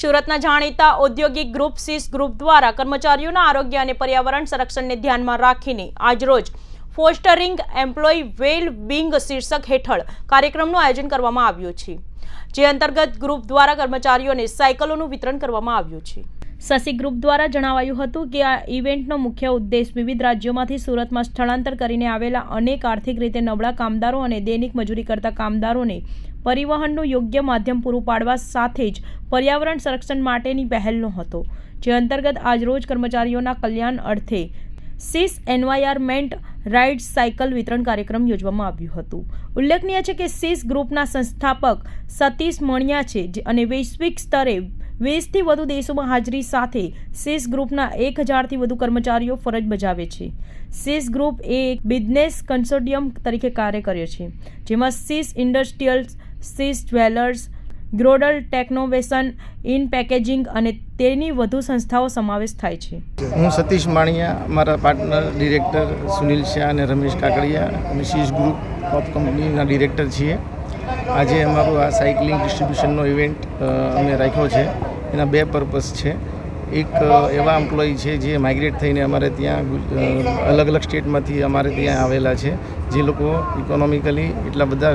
સુરતના જાણીતા ઔદ્યોગિક ગ્રુપ સીસ ગ્રુપ દ્વારા કર્મચારીઓના આરોગ્ય અને પર્યાવરણ સંરક્ષણને ધ્યાનમાં રાખીને આજરોજ ફોસ્ટરિંગ એમ્પ્લોય વેલ બિંગ શીર્ષક હેઠળ કાર્યક્રમનું આયોજન કરવામાં આવ્યું છે. જે અંતર્ગત ગ્રુપ દ્વારા કર્મચારીઓને સાયકલોનું વિતરણ કરવામાં આવ્યું છે. શશી ગ્રુપ દ્વારા જણાવાયું હતું કે આ ઇવેન્ટનો મુખ્ય ઉદ્દેશ વિવિધ રાજ્યોમાંથી સુરતમાં સ્થળાંતર કરીને આવેલા અનેક આર્થિક રીતે નબળા કામદારો અને દૈનિક મજૂરી કરતા કામદારોને પરિવહનનું યોગ્ય માધ્યમ પૂરું પાડવા સાથે જ પર્યાવરણ સંરક્ષણ માટેની પહેલનો હતો, જે અંતર્ગત આજરોજ કર્મચારીઓના કલ્યાણ અર્થે સીસ એન્વાયરમેન્ટ રાઇડ સાયકલ વિતરણ કાર્યક્રમ યોજવામાં આવ્યું હતું. ઉલ્લેખનીય છે કે સીસ ગ્રુપના સંસ્થાપક સતીશ મણિયા છે અને વૈશ્વિક સ્તરે વીસથી વધુ દેશોમાં હાજરી સાથે સીસ ગ્રુપના એક હજારથી વધુ કર્મચારીઓ ફરજ બજાવે છે. સીસ ગ્રુપ એ બિઝનેસ કન્સોર્ટિયમ તરીકે કાર્ય કરે છે, જેમાં સીસ ઇન્ડસ્ટ્રીયલ્સ, સીસ જ્વેલર્સ, ગ્રોડલ ટેકનોવેશન, ઇન પેકેજિંગ અને તેની વધુ સંસ્થાઓ સમાવેશ થાય છે. હું સતીશ માણિયા, મારા પાર્ટનર ડિરેક્ટર સુનિલ શાહ અને રમેશ કાકડિયા અમે શીશ ગ્રુપ ઓફ કંપનીના ડિરેક્ટર છીએ. આજે અમારું આ સાયકલિંગ ડિસ્ટ્રીબ્યુશનનો ઇવેન્ટ અમે રાખ્યો છે. એના બે પર્પસ છે. એક એવા એમ્પ્લોયી છે જે માઇગ્રેટ થઈને અમારે ત્યાં અલગ અલગ સ્ટેટમાંથી અમારે ત્યાં આવેલા છે. જે લોકો ઇકોનોમિકલી એટલા બધા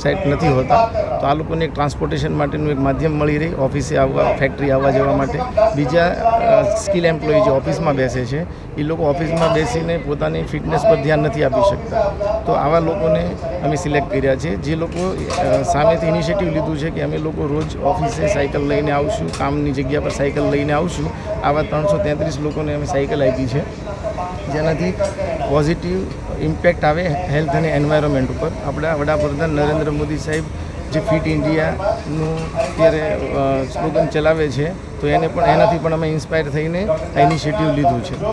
સેટ નથી હોતા, તો આ લોકોને ટ્રાન્સપોર્ટેશન માટેનું એક માધ્યમ મળી રહે ઓફિસે આવવા ફેક્ટરી આવવા જવા માટે. બીજા સ્કિલ એમ્પ્લોયી જે ઓફિસમાં બેસે છે, એ લોકો ઓફિસમાં બેસીને પોતાની ફિટનેસ પર ધ્યાન નથી આપી શકતા. તો આવા લોકોને અમે સિલેક્ટ કર્યા છે. જે લોકો સામેથી ઇનિશિયેટિવ લીધું છે કે અમે લોકો રોજ ઓફિસે સાયકલ લઈને આવશું, કામની જગ્યા પર સાયકલ લઈને આવશું. આવા ત્રણસો તેત્રીસ લોકોને અમે સાયકલ આપી છે. જેનાથી પોઝિટિવ ઇમ્પેક્ટ આવે હેલ્થ અને એન્વાયરમેન્ટ ઉપર. આપણા વડાપ્રધાન નરેન્દ્ર મોદી સાહેબ જે ફિટ ઇન્ડિયાનું અત્યારે સ્લોગન ચલાવે છે, તો એને પણ, એનાથી પણ અમે ઇન્સ્પાયર થઈને આ ઇનિશિયેટિવ લીધું છે.